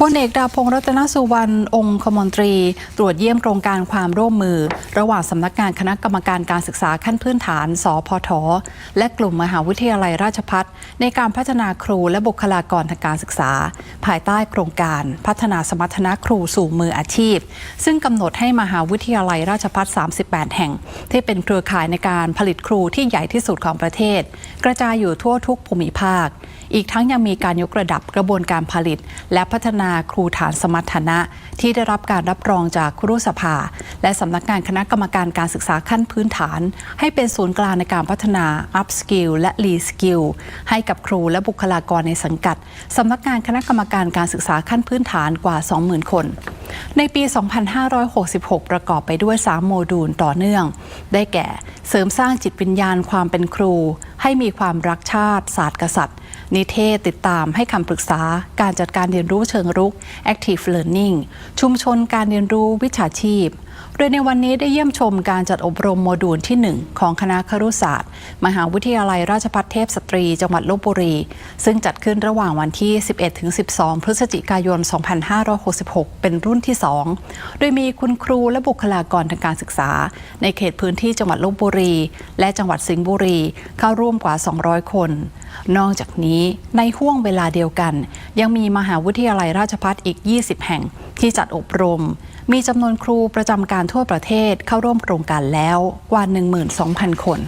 พลเอกดาพงษ์รัตนสุวรรณองคมนตรี ตรวจเยี่ยมโครงการความร่วมมือ ระหว่างสำนักงานคณะกรรมการการศึกษาขั้นพื้นฐาน สพท และกลุ่มมหาวิทยาลัยราชพัฒในการพัฒนาครูและบุคลากรทางการศึกษา ภายใต้โครงการพัฒนาสมรรถนะครูสู่มืออาชีพ ซึ่งกำหนดให้มหาวิทยาลัยราชพัฒ38 แห่ง ที่เป็นเครือข่ายในการผลิตครูที่ใหญ่ที่สุดของประเทศ กระจายอยู่ทั่วทุกภูมิภาค อีกทั้งยังมีการยกระดับกระบวนการผลิต และพัฒนาครูฐานสมรรถนะ ที่ได้รับการรับรองจากครูสภา และสำนักงานคณะกรรมการการศึกษาขั้นพื้นฐาน ให้เป็นศูนย์กลางในการพัฒนา up skill และ re skill ให้กับครูและบุคลากรในสังกัดสำนักงานคณะกรรมการการศึกษาขั้นพื้นฐานกว่า 20,000 คน ในปี 2566 ประกอบไปด้วย 3 โมดูลต่อเนื่อง ได้แก่ เสริมสร้างจิตวิญญาณความเป็นครู ให้มีความรักชาติ ศาสตร์กษัตริย์ นิเทศติดตามให้คำปรึกษาการจัดการเรียนรู้เชิงรุก Active Learning ชุมชนการเรียนรู้วิชาชีพ โดยในวันนี้ได้เยี่ยมชมการจัดอบรมโมดูลที่ 1 ของคณะครุศาสตร์ มหาวิทยาลัยราชภัฏเทพสตรี จังหวัดลบบุรี ซึ่งจัดขึ้นระหว่างวันที่ 11-12 พฤศจิกายน 2566 เป็นรุ่นที่ 2 โดยมีคุณครูและบุคลากรทางการศึกษา ในเขตพื้นที่จังหวัดลบบุรี และจังหวัดสิงห์บุรีเข้าร่วมกว่า 200 คน นอกจากนี้ในห่วงเวลาเดียวกัน ยังมีมหาวิทยาลัยราชพัฒอีก 20 แห่งที่จัดอบรม มีจำนวนครูประจำการทั่วประเทศเข้าร่วมโครงการแล้วกว่า 12,000 คน